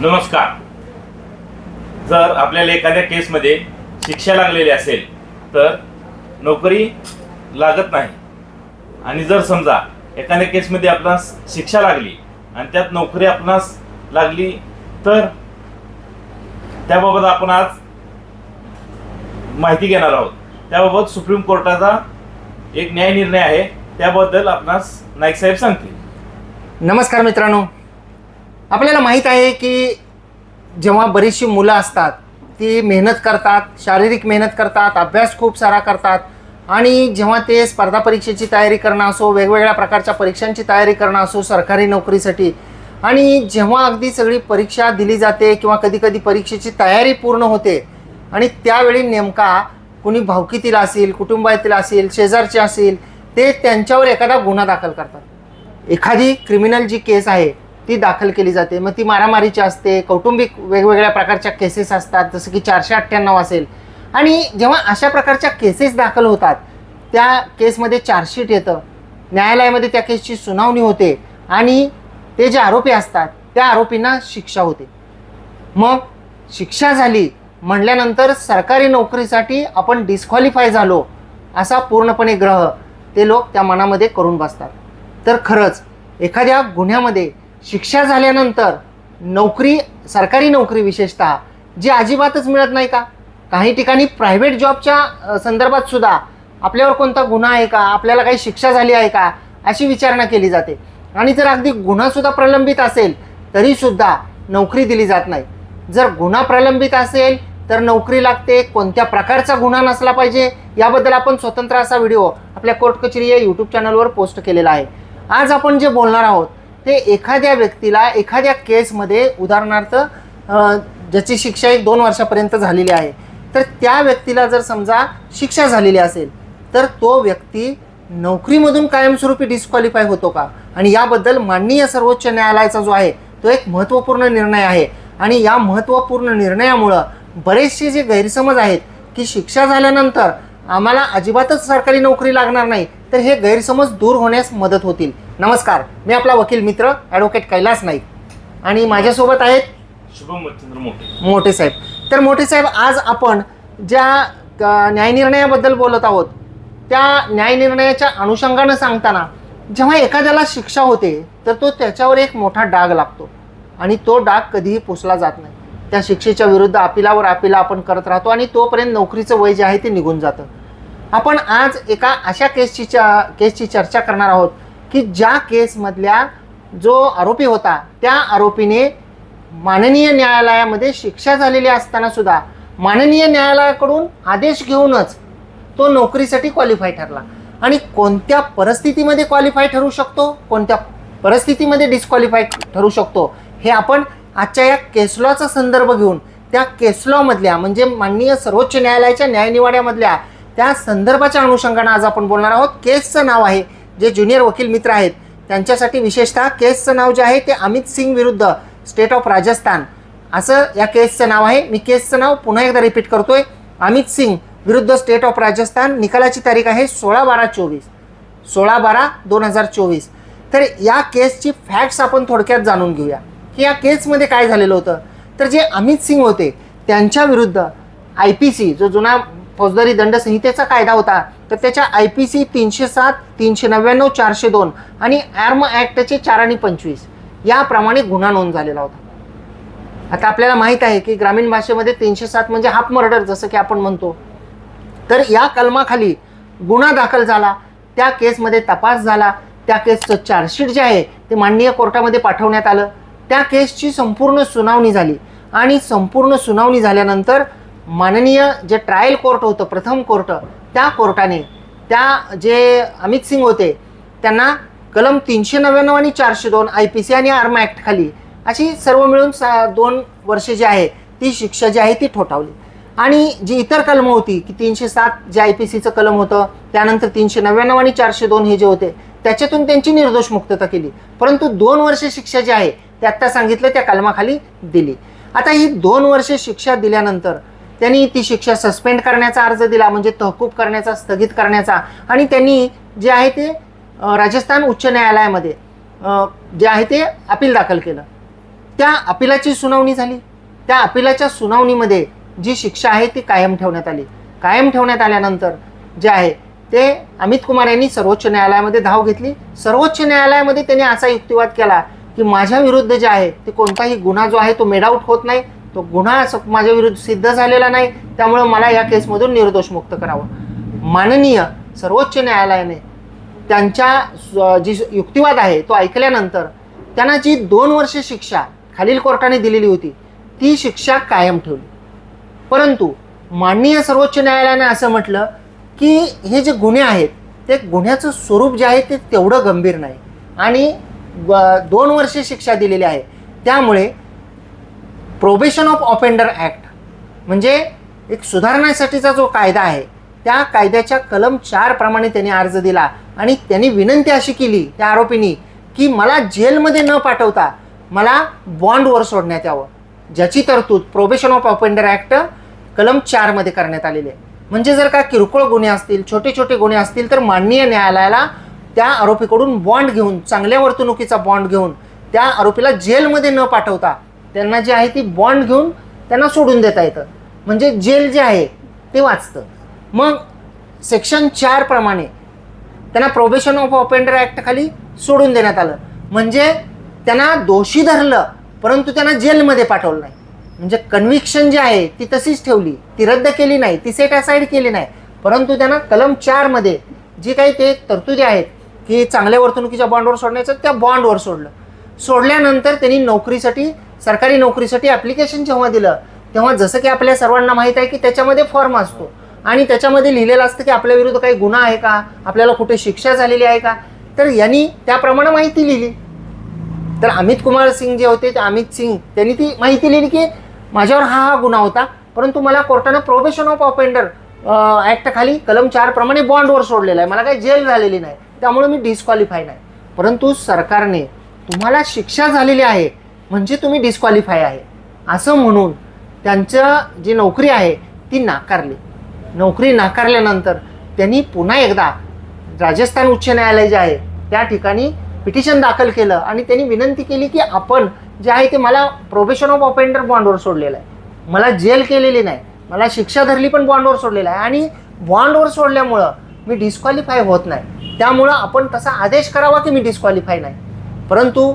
नमस्कार. जर आपल्याला एखाद्या केसमध्ये शिक्षा लागलेली असेल तर नोकरी लागत नाही. आणि जर समजा एखाद्या केसमध्ये आपणास शिक्षा लागली आणि त्यात नोकरी आपणास लागली तर त्याबाबत आपण आज माहिती घेणार आहोत. त्याबाबत सुप्रीम कोर्टाचा एक न्याय निर्णय आहे. त्याबद्दल आपणास नाईक साहेब सांगतील. नमस्कार मित्रांनो. आपल्याला माहीत आहे की जेव्हा बरीचशी मुलं असतात ती मेहनत करतात शारीरिक मेहनत करतात अभ्यास खूप सारा करतात आणि जेव्हा ते स्पर्धा परीक्षेची तयारी करणं असो वेगवेगळ्या प्रकारच्या परीक्षांची तयारी करणं असो सरकारी नोकरीसाठी आणि जेव्हा अगदी सगळी परीक्षा दिली जाते किंवा कधीकधी परीक्षेची तयारी पूर्ण होते आणि त्यावेळी नेमका कुणी भावकीतील असेल कुटुंबातील असेल शेजारचे असेल ते त्यांच्यावर एखादा गुन्हा दाखल करतात. एखादी क्रिमिनल जी केस आहे ती दाखल केली जाते. मग ती मारामारीची असते. कौटुंबिक वेगवेगळ्या प्रकारच्या केसेस असतात. जसं की चारशे अठ्ठ्याण्णव असेल. आणि जेव्हा अशा प्रकारच्या केसेस दाखल होतात त्या केसमध्ये चार्जशीट येतं. न्यायालयामध्ये त्या केसची सुनावणी होते आणि ते जे आरोपी असतात त्या आरोपींना शिक्षा होते. मग शिक्षा झाली म्हटल्यानंतर सरकारी नोकरीसाठी आपण डिस्क्वालिफाय झालो असा पूर्णपणे ग्रह ते लोक त्या मनामध्ये करून बसतात. तर खरंच एखाद्या गुन्ह्यामध्ये शिक्षा झाल्यानंतर नोकरी सरकारी नोकरी विशेषतः जी अजिबातच मिळत नाही का? काही ठिकाणी प्रायव्हेट जॉबच्या संदर्भात सुद्धा आपल्यावर कोणता गुन्हा आहे का? आपल्याला काही शिक्षा झाली आहे का? अशी विचारणा केली जाते. आणि जर अगदी गुन्हासुद्धा प्रलंबित असेल तरीसुद्धा नोकरी दिली जात नाही. जर गुन्हा प्रलंबित असेल तर नोकरी लागते कोणत्या प्रकारचा गुन्हा नसला पाहिजे याबद्दल आपण स्वतंत्र असा व्हिडिओ आपल्या कोर्ट कचेरी या यूट्यूब चॅनलवर पोस्ट केलेला आहे. आज आपण जे बोलणार आहोत ते एखाद्या व्यक्तीला एखाद्या केसमध्ये उदाहरणार्थ ज्याची शिक्षा एक दोन वर्षापर्यंत झालेली आहे तर त्या व्यक्तीला जर समजा शिक्षा झालेली असेल तर तो व्यक्ती नोकरीमधून कायमस्वरूपी डिस्क्वालिफाय होतो का? आणि याबद्दल माननीय सर्वोच्च न्यायालयाचा जो आहे तो एक महत्त्वपूर्ण निर्णय आहे. आणि या महत्त्वपूर्ण निर्णयामुळं बरेचसे जे गैरसमज आहेत की शिक्षा झाल्यानंतर आम्हाला अजिबातच सरकारी नोकरी लागणार नाही तर हे गैरसमज दूर होण्यास मदत होतील. नमस्कार मी आपला वकील मित्र ॲडव्होकेट कैलास नाईक. आणि माझ्यासोबत आहेत शुभम मच्छिंद्र मोठे. मोठे साहेब. तर मोठे साहेब आज आपण ज्या न्यायनिर्णयाबद्दल बोलत आहोत त्या न्यायनिर्णयाच्या अनुषंगानं सांगताना जेव्हा एखाद्याला शिक्षा होते तर तो त्याच्यावर एक मोठा डाग लागतो. आणि तो डाग कधीही पुसला जात नाही. त्या शिक्षेच्या विरुद्ध अपिलावर अपिला आपण करत राहतो आणि तोपर्यंत नोकरीचं वय जे आहे ते निघून जातं. आपण आज एका अशा केसची चा केसची चर्चा करणार आहोत की ज्या केसमधल्या जो आरोपी होता त्या आरोपीने माननीय न्यायालयामध्ये शिक्षा झालेली असताना सुद्धा माननीय न्यायालयाकडून आदेश घेऊनच तो नोकरीसाठी क्वालिफाय ठरला. आणि कोणत्या परिस्थितीमध्ये क्वालिफाय ठरू शकतो? कोणत्या परिस्थितीमध्ये डिस्क्वालिफाय ठरू शकतो? हे आपण आजच्या या केसलॉचा संदर्भ घेऊन त्या केसलॉमधल्या म्हणजे माननीय सर्वोच्च न्यायालयाच्या न्यायनिवाड्यामधल्या त्या संदर्भाच्या अनुषंगानं आज आपण बोलणार आहोत. केसचं नाव आहे. जे ज्युनियर वकील मित्र आहेत त्यांच्यासाठी विशेषतः केसचं नाव जे आहे ते अमित सिंग विरुद्ध स्टेट ऑफ राजस्थान असं या केसचं नाव आहे. मी केसचं नाव पुन्हा एकदा रिपीट करतोय. अमित सिंग विरुद्ध स्टेट ऑफ राजस्थान निकालाची तारीख आहे सोळा बारा चोवीस. सोळा बारा दोन हजार चोवीस. तर या केसची फॅक्ट्स आपण थोडक्यात जाणून घेऊया. की या केसमध्ये काय झालेलं होतं? तर जे अमित सिंग होते त्यांच्या विरुद्ध आय पी सी जो जुना फौजदारी दंड संहितेचा कायदा होता तर त्याच्या आय पी सी तीनशे सात तीनशे नव्याण्णव चारशे दोन आणि ॲर्म ॲक्टचे चार आणि पंचवीस याप्रमाणे गुन्हा नोंद झालेला होता. आता आपल्याला माहीत आहे की ग्रामीण भाषेमध्ये तीनशे सात म्हणजे हाफ मर्डर जसं की आपण म्हणतो. तर या कलमाखाली गुन्हा दाखल झाला त्या केसमध्ये तपास झाला त्या केसचं चार्जशीट जे आहे ते माननीय कोर्टामध्ये पाठवण्यात आलं. त्या केसची संपूर्ण सुनावणी झाली आणि संपूर्ण सुनावणी झाल्यानंतर माननीय जे ट्रायल कोर्ट होतं प्रथम कोर्ट त्या कोर्टाने त्या जे अमित सिंग होते त्यांना कलम तीनशे नव्याण्णव आणि चारशे दोन आय पी सी आणि आर्म ॲक्ट खाली अशी सर्व मिळून सा दोन वर्षे जी आहे ती शिक्षा जी आहे ती ठोठावली. आणि जी इतर कलमं होती की तीनशे सात जे आय पी सीचं कलम होतं त्यानंतर तीनशे नव्याण्णव आणि चारशे दोन हे जे होते त्याच्यातून त्यांची निर्दोष मुक्तता केली. परंतु दोन वर्षे शिक्षा जी आहे ते आत्ता सांगितलं त्या कलमाखाली दिली. आता ही दोन वर्षे शिक्षा दिल्यानंतर त्यांनी ती शिक्षा सस्पेंड करण्याचा अर्ज दिला म्हणजे तहकूब करण्याचा स्थगित करण्याचा. आणि त्यांनी जे आहे ते राजस्थान उच्च न्यायालयामध्ये जे आहे ते अपील दाखल केलं. त्या अपिलाची सुनावणी झाली. त्या अपिलाच्या सुनावणीमध्ये जी शिक्षा आहे ती कायम ठेवण्यात आली. कायम ठेवण्यात आल्यानंतर जे आहे ते अमित कुमार यांनी सर्वोच्च न्यायालयामध्ये धाव घेतली. सर्वोच्च न्यायालयामध्ये त्यांनी असा युक्तिवाद केला की माझ्या विरुद्ध जे आहे ते कोणताही गुन्हा जो आहे तो मेडआउट होत नाही. तो गुन्हा असं माझ्या विरुद्ध सिद्ध झालेला नाही त्यामुळं मला या केसमधून निर्दोष मुक्त करावं. माननीय सर्वोच्च न्यायालयाने त्यांच्या जी युक्तिवाद आहे तो ऐकल्यानंतर त्यांना जी दोन वर्ष शिक्षा खालील कोर्टाने दिलेली होती ती शिक्षा कायम ठेवली. परंतु माननीय सर्वोच्च न्यायालयाने असं म्हटलं की हे जे गुन्हे आहेत ते गुन्ह्याचं स्वरूप जे आहे ते तेवढं गंभीर नाही. आणि व- दोन वर्षे शिक्षा दिलेली आहे. त्यामुळे प्रोबेशन ऑफ ऑफेंडर ॲक्ट म्हणजे एक सुधारण्यासाठीचा जो कायदा आहे त्या कायद्याच्या कलम चारप्रमाणे त्याने त्यांनी अर्ज दिला आणि त्यांनी विनंती अशी केली त्या आरोपींनी की मला जेलमध्ये न पाठवता मला बॉन्डवर सोडण्यात यावं. ज्याची तरतूद प्रोबेशन ऑफ ऑफेंडर ॲक्ट कलम चारमध्ये करण्यात आलेली आहे. म्हणजे जर का किरकोळ गुन्हे असतील छोटे छोटे गुन्हे असतील तर माननीय न्यायालयाला त्या आरोपीकडून बॉन्ड घेऊन चांगल्या वर्तणुकीचा बॉन्ड घेऊन त्या आरोपीला जेलमध्ये न पाठवता त्यांना जे आहे ती बॉन्ड घेऊन त्यांना सोडून देता येतं. म्हणजे जेल जे आहे ते वाचतं. मग सेक्शन चार प्रमाणे त्यांना प्रोबेशन ऑफ ऑफेंडर ॲक्ट खाली सोडून देण्यात आलं. म्हणजे त्यांना दोषी धरलं परंतु त्यांना जेलमध्ये पाठवलं नाही. म्हणजे कन्व्हिक्शन जी आहे ती तशीच ठेवली. ती रद्द केली नाही ती सेट असाईड केली नाही. परंतु त्यांना कलम चारमध्ये जी काही ते तरतुदी आहेत की चांगल्या वर्तणुकीच्या बॉन्डवर सोडण्याचं त्या बॉन्डवर सोडलं. सोडल्यानंतर त्यांनी नोकरीसाठी सरकारी नोकरीसाठी ॲप्लिकेशन जेव्हा दिलं तेव्हा जसं की आपल्या सर्वांना माहीत आहे की त्याच्यामध्ये फॉर्म असतो. आणि त्याच्यामध्ये लिहिलेलं असतं की आपल्या विरुद्ध काही गुन्हा आहे का? आपल्याला कुठे शिक्षा झालेली आहे का? तर यांनी त्याप्रमाणे माहिती लिहिली. तर अमित कुमार सिंग जे होते ते अमित सिंग त्यांनी ती माहिती लिहिली की माझ्यावर हा हा गुन्हा होता परंतु मला कोर्टानं प्रोबेशन ऑफ ऑफेंडर ॲक्ट खाली कलम चार प्रमाणे बॉन्डवर सोडलेला आहे. मला काही जेल झालेली नाही. त्यामुळे मी डिस्क्वालिफाय नाही. परंतु सरकारने तुम्हाला शिक्षा झालेली आहे म्हणजे तुम्ही डिस्क्वालिफाय आहे. असं म्हणून त्यांचं जी नोकरी आहे ती नाकारली. नोकरी नाकारल्यानंतर त्यांनी पुन्हा एकदा राजस्थान उच्च न्यायालय जे आहे त्या ठिकाणी पिटिशन दाखल केलं आणि त्यांनी विनंती केली की आपण जे आहे ते मला प्रोबेशन ऑफ ऑफेंडर बॉन्डवर सोडलेलं आहे. मला जेल केलेली नाही. मला शिक्षा धरली पण बॉन्डवर सोडलेलं आहे. आणि बॉन्डवर सोडल्यामुळं मी डिस्क्वालिफाय होत नाही. त्यामुळं आपण तसा आदेश करावा की मी डिस्क्वालिफाय नाही. परंतु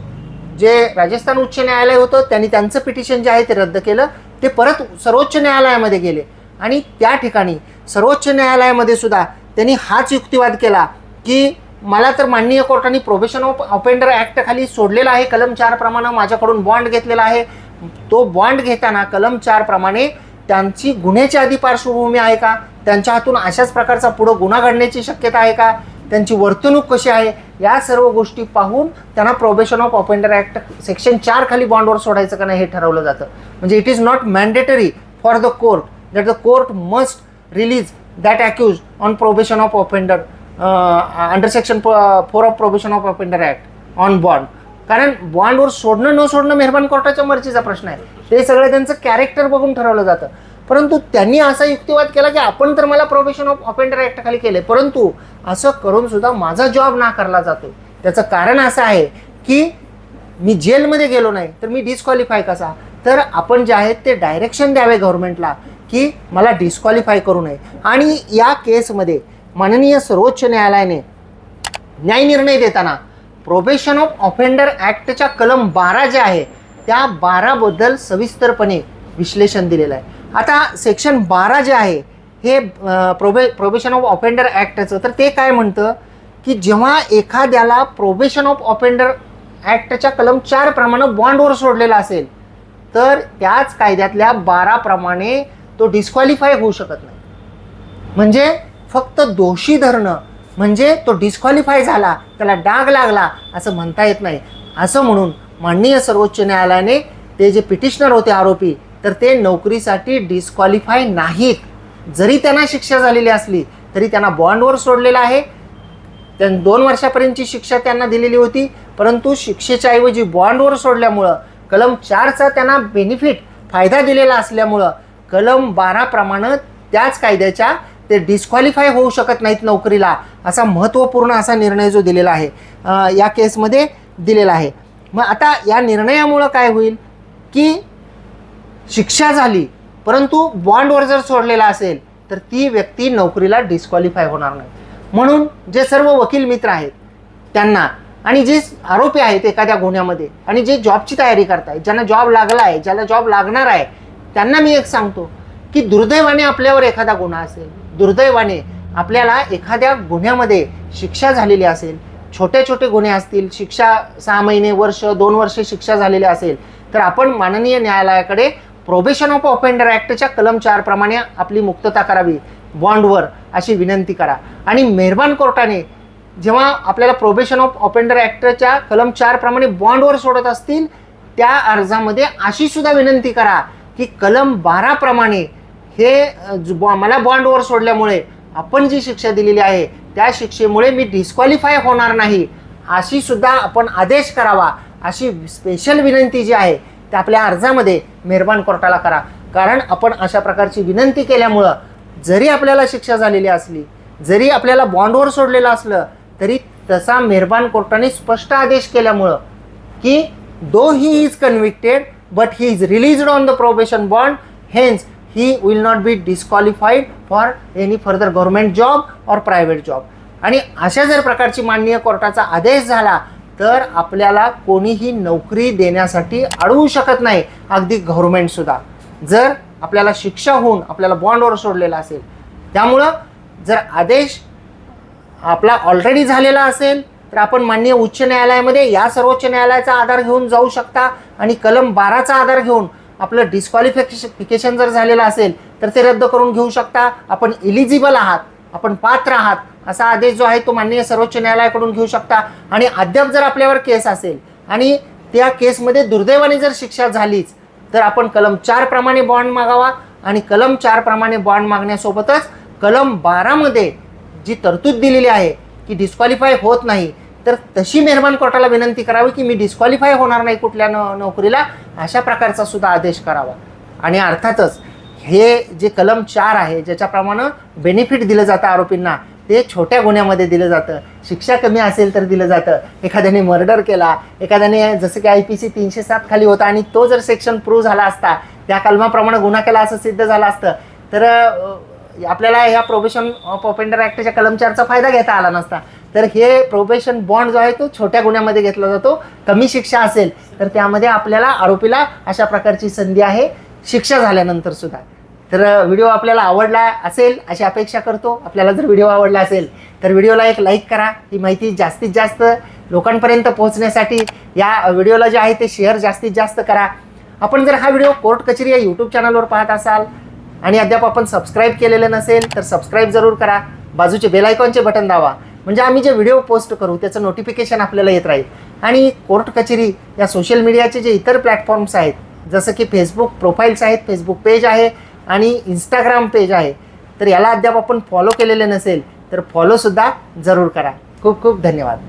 जे राजस्थान उच्च न्यायालय होतं त्यांनी त्यांचं पिटिशन जे आहे ते रद्द केलं. ते परत सर्वोच्च न्यायालयामध्ये गेले. आणि त्या ठिकाणी सर्वोच्च न्यायालयामध्ये सुद्धा त्यांनी हाच युक्तिवाद केला की मला तर माननीय कोर्टाने प्रोबेशन ऑफ ऑफेंडर ॲक्टखाली सोडलेला आहे. कलम चार प्रमाणे माझ्याकडून बॉन्ड घेतलेला आहे. तो बॉन्ड घेताना कलम चार प्रमाणे त्यांची गुन्ह्याची आधी पार्श्वभूमी आहे का? त्यांच्या हातून अशाच प्रकारचा पुढं गुन्हा घडण्याची शक्यता आहे का? त्यांची वर्तणूक कशी आहे? या सर्व गोष्टी पाहून त्यांना probation of offender act section चार खाली बॉन्डवर सोडायचं का नाही हे ठरवलं जातं. म्हणजे it is not mandatory for the court that the court must release that accused on probation of offender under section four of probation of offender act on bond कारण बॉन्डवर सोडणं न सोडणं मेहरबान कोर्टाच्या मर्जीचा प्रश्न आहे. ते सगळं त्यांचं कॅरेक्टर बघून ठरवलं जातं. परंतु त्यांनी असा युक्तिवाद केला की आपण तर मला प्रोबेशन ऑफ ऑफेंडर ॲक्ट खाली केले परंतु असं करून सुद्धा माझा जॉब नाकारला जातो त्याचं कारण असं आहे की मी जेलमध्ये गेलो नाही तर मी डिस्क्वालिफाय कसा? तर आपण जे आहेत ते डायरेक्शन द्यावे गव्हर्नमेंटला की मला डिस्क्वालिफाय करू नये. आणि या केसमध्ये माननीय सर्वोच्च न्यायालयाने न्यायनिर्णय देताना प्रोबेशन ऑफ ऑफेंडर ॲक्टच्या कलम बारा जे आहे त्या बाराबद्दल सविस्तरपणे विश्लेषण दिलेलं आहे. आता सेक्शन बारा जे आहे हे प्रोबे प्रोबेशन ऑफ ऑफेंडर ॲक्टचं तर ते काय म्हणतं? की जेव्हा एखाद्याला प्रोबेशन ऑफ ऑफेंडर ॲक्टच्या कलम चार प्रमाणे बॉन्डवर सोडलेला असेल तर त्याच कायद्यातल्या बाराप्रमाणे तो डिस्क्वालिफाय होऊ शकत नाही. म्हणजे फक्त दोषी धरणं म्हणजे तो डिस्क्वालिफाय झाला त्याला डाग लागला असं म्हणता येत नाही. असं म्हणून माननीय सर्वोच्च न्यायालयाने ते जे पिटिशनर होते आरोपी तर ते नोकरीसाठी डिस्क्वालिफाय नाहीत. जरी त्यांना शिक्षा झालेली असली तरी त्यांना बॉन्डवर सोडलेलं आहे. त्या दोन वर्षापर्यंतची शिक्षा त्यांना दिलेली होती परंतु शिक्षेच्या ऐवजी बॉन्डवर सोडल्यामुळं कलम चारचा त्यांना बेनिफिट फायदा दिलेला असल्यामुळं कलम बाराप्रमाणे त्याच कायद्याच्या ते डिस्क्वालिफाय होऊ शकत नाहीत नोकरीला असा महत्त्वपूर्ण असा निर्णय जो दिलेला आहे या केसमध्ये दिलेला आहे. मग आता या निर्णयामुळं काय होईल? की शिक्षा झाली परंतु बॉन्डवर जर सोडलेला असेल तर ती व्यक्ती नोकरीला डिस्क्वालिफाय होणार नाही. म्हणून जे सर्व वकील मित्र आहेत त्यांना आणि जे आरोपी आहेत एखाद्या गुन्ह्यामध्ये आणि जे जॉबची तयारी करतायत ज्यांना जॉब लागला आहे ज्याला जॉब लागणार आहे त्यांना मी एक सांगतो की दुर्दैवाने आपल्यावर एखादा गुन्हा असेल दुर्दैवाने आपल्याला एखाद्या गुन्ह्यामध्ये शिक्षा झालेली असेल छोटे छोटे गुन्हे असतील शिक्षा सहा महिने वर्ष दोन वर्ष शिक्षा झालेली असेल तर आपण माननीय न्यायालयाकडे प्रोबेशन ऑफ ऑफेंडर ॲक्टच्या कलम चार प्रमाणे आपली मुक्तता करावी. बॉन्डवर अशी विनंती करा. आणि मेहरबान कोर्टाने जेव्हा आपल्याला प्रोबेशन ऑफ ऑफेंडर ॲक्टच्या कलम चार प्रमाणे बॉन्डवर सोडत असतील त्या अर्जामध्ये अशी सुद्धा विनंती करा की कलम बारा प्रमाणे हे बॉ- मला बॉन्डवर सोडल्यामुळे आपण जी शिक्षा दिलेली आहे त्या शिक्षेमुळे मी डिस्क्वालिफाय होणार नाही अशी सुद्धा आपण आदेश करावा अशी स्पेशल विनंती जी आहे ते आपल्या अर्जामध्ये मेहरबान कोर्टाला करा. कारण आपण अशा प्रकारची विनंती केल्यामुळं जरी आपल्याला शिक्षा झालेली असली जरी आपल्याला बॉन्डवर सोडलेलं असलं तरी तसा मेहरबान कोर्टाने स्पष्ट आदेश केल्यामुळं की though he is convicted but he is released on the probation bond hence he will not be disqualified for any further government job or private job आणि अशा जर प्रकारची माननीय कोर्टाचा आदेश झाला तर आपल्याला कोणीही नोकरी देण्यासाठी अडवू शकत नाही अगदी गव्हर्मेंटसुद्धा जर आपल्याला शिक्षा होऊन आपल्याला बॉन्डवर सोडलेला असेल त्यामुळं जर आदेश आपला ऑलरेडी झालेला असेल तर आपण माननीय उच्च न्यायालयामध्ये या सर्वोच्च न्यायालयाचा आधार घेऊन जाऊ शकता आणि कलम बाराचा आधार घेऊन आपलं डिस्क्वालिफिकेशन जर झालेलं असेल तर ते रद्द करून घेऊ शकता. आपण इलिजिबल आहात आपण पात्र आहात असा आदेश जो आहे तो माननीय सर्वोच्च न्यायालयाकडून घेऊ शकता. आणि अद्याप जर आपल्यावर केस असेल आणि त्या केसमध्ये दुर्दैवाने जर शिक्षा झालीच तर आपण कलम चार प्रमाणे बॉन्ड मागावा आणि कलम चार प्रमाणे बॉन्ड मागण्यासोबतच कलम बारामध्ये जी तरतूद दिलेली आहे की डिस्क्वालिफाय होत नाही तर तशी मेहरबान कोर्टाला विनंती करावी की मी डिस्क्वालिफाय होणार नाही कुठल्या न नोकरीला अशा प्रकारचा सुद्धा आदेश करावा. आणि अर्थातच हे जे कलम चार आहे ज्याच्याप्रमाणे बेनिफिट दिलं जातं आरोपींना ते छोट्या गुन्ह्यामध्ये दिलं जातं. शिक्षा कमी असेल तर दिलं जातं. एखाद्याने मर्डर केला एखाद्याने जसं की आय पी सी तीनशे सात खाली होता आणि तो जर सेक्शन प्रूव्ह झाला असता त्या कलमाप्रमाणे गुन्हा केला असं सिद्ध झालं असतं तर आपल्याला ह्या प्रोबेशन ऑफ ऑफेंडर ॲक्टच्या कलम चारचा फायदा घेता आला नसता. तर हे प्रोबेशन बॉन्ड जो आहे तो छोट्या गुन्ह्यामध्ये घेतला जातो. कमी शिक्षा असेल तर त्यामध्ये आपल्याला आरोपीला अशा प्रकारची संधी आहे. शिक्षा झाल्यानंतर सुद्धा. तर व्हिडिओ आपल्याला आवडला असेल अशी अपेक्षा करतो. आपल्याला जर व्हिडिओ आवडला असेल तर व्हिडिओला एक लाईक करा. ही माहिती जास्तीत जास्त लोकांपर्यंत पोहोचण्यासाठी या व्हिडिओला जे आहे ते शेअर जास्तीत जास्त करा. आपण जर हा व्हिडिओ कोर्ट कचेरी या यूट्यूब चॅनलवर पाहत असाल आणि अद्याप आपण सबस्क्राईब केलेलं नसेल तर सबस्क्राईब जरूर करा. बाजूचे बेलायकॉनचे बटन दावा म्हणजे आम्ही जे व्हिडिओ पोस्ट करू त्याचं नोटिफिकेशन आपल्याला येत राहील. आणि कोर्ट कचेरी या सोशल मीडियाचे जे इतर प्लॅटफॉर्म्स आहेत जसं की फेसबुक प्रोफाईल्स आहेत फेसबुक पेज आहे आणि इंस्टाग्राम पेज आहे. तर याला अद्याप आपण फॉलो केलेले नसेल तर फॉलोसुद्धा जरूर करा. खूप खूप धन्यवाद.